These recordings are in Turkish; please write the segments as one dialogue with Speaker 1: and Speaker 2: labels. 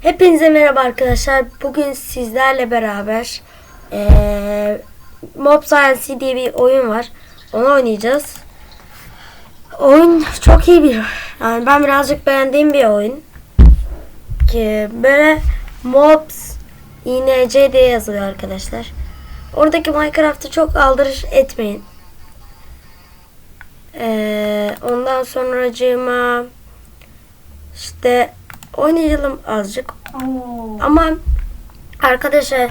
Speaker 1: Hepinize merhaba arkadaşlar. Bugün sizlerle beraber eee Mob Science diye bir oyun var. Onu oynayacağız. Oyun çok iyi bir yani ben birazcık beğendiğim bir oyun. Ki böyle Mobs INC diye yazılıyor arkadaşlar. Oradaki Minecraft'ı çok aldırış etmeyin. Eee ondan sonracığıma işte oynayalım azıcık. Ama arkadaşlar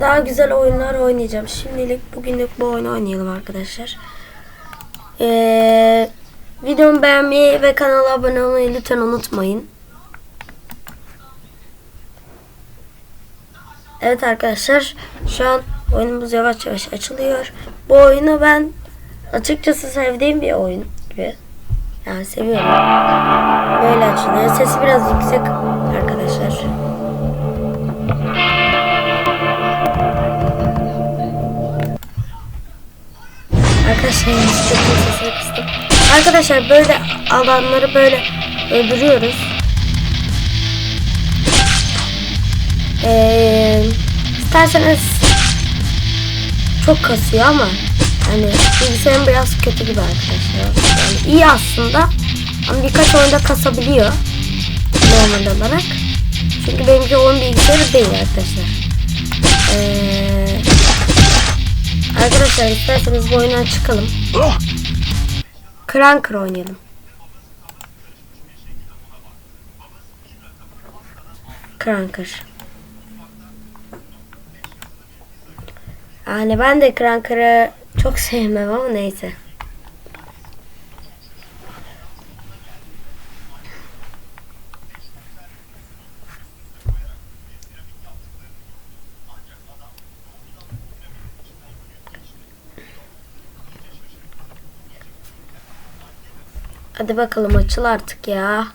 Speaker 1: daha güzel oyunlar oynayacağım. Şimdilik bugünlük bu oyunu oynayalım arkadaşlar. Ee, videomu beğenmeyi ve kanala abone olmayı lütfen unutmayın. Evet arkadaşlar şu an oyunumuz yavaş yavaş açılıyor. Bu oyunu ben açıkçası sevdiğim bir oyun gibi. Yani seviyorum. Böyle açılıyor. Sesi biraz yüksek arkadaşlar. Arkadaşlar. Arkadaşlar böyle alanları böyle öldürüyoruz. Ee, isterseniz çok kasıyor ama hani bilgisayarım biraz kötü gibi arkadaşlar. Yani iyi aslında ama birkaç oyunda kasabiliyor normal olarak. Çünkü benimki oyun bilgisayarı değil arkadaşlar. Ee, arkadaşlar isterseniz bu oyundan çıkalım. Cranker oynayalım. Cranker. Yani ben de Cranker'ı çok sevmem ama neyse. Hadi bakalım açıl artık ya.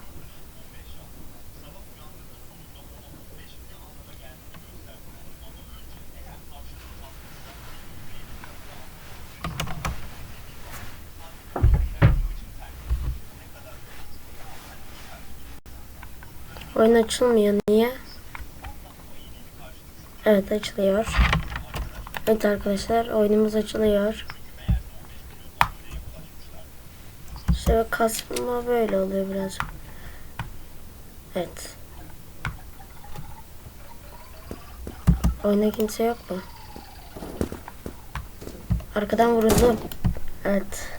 Speaker 1: Oyun açılmıyor niye? Evet açılıyor. Evet arkadaşlar oyunumuz açılıyor. İşte kasma böyle oluyor birazcık. Evet. Oyunda kimse yok mu? Arkadan vuruldum. Evet.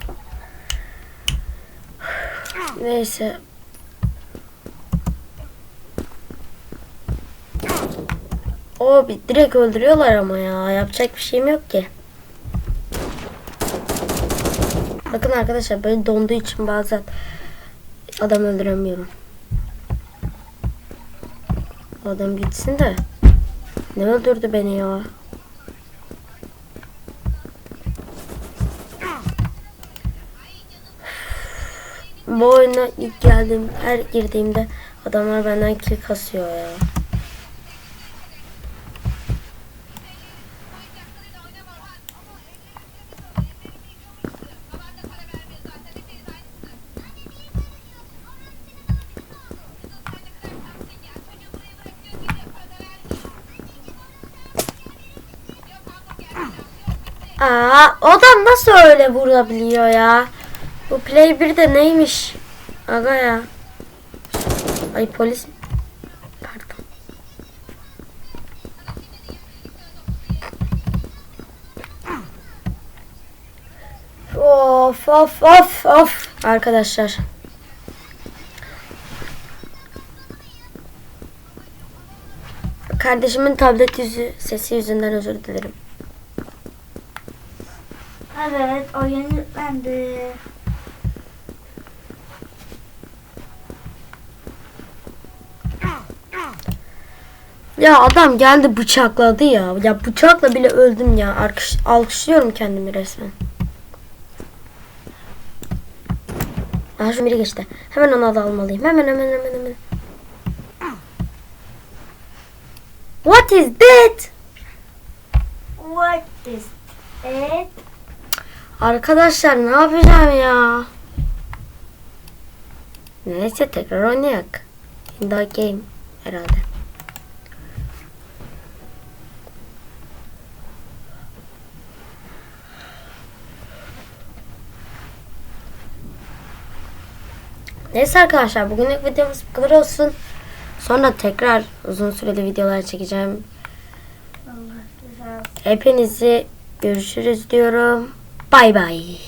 Speaker 1: Neyse. O direkt öldürüyorlar ama ya. Yapacak bir şeyim yok ki. Bakın arkadaşlar böyle donduğu için bazen adam öldüremiyorum. Adam gitsin de. Ne öldürdü beni ya? Bu oyuna ilk geldiğim, her girdiğimde adamlar benden kill kasıyor ya. Aa, o da nasıl öyle vurabiliyor ya? Bu Play 1'de neymiş? Aga ya. Ay polis. Pardon. Of of of of arkadaşlar. Kardeşimin tablet yüzü sesi yüzünden özür dilerim.
Speaker 2: Evet, oyun yüklendi.
Speaker 1: Ya adam geldi bıçakladı ya. Ya bıçakla bile öldüm ya. Alkış, alkışlıyorum kendimi resmen. Aha şu biri geçti. Hemen onu da almalıyım. Hemen hemen hemen hemen. What is that?
Speaker 2: What is it?
Speaker 1: Arkadaşlar ne yapacağım ya? Neyse tekrar oynayak. In the game. herhalde. Neyse arkadaşlar bugünlük videomuz bu kadar olsun. Sonra tekrar uzun süreli videolar çekeceğim. Hepinizi görüşürüz diyorum. Bay bay.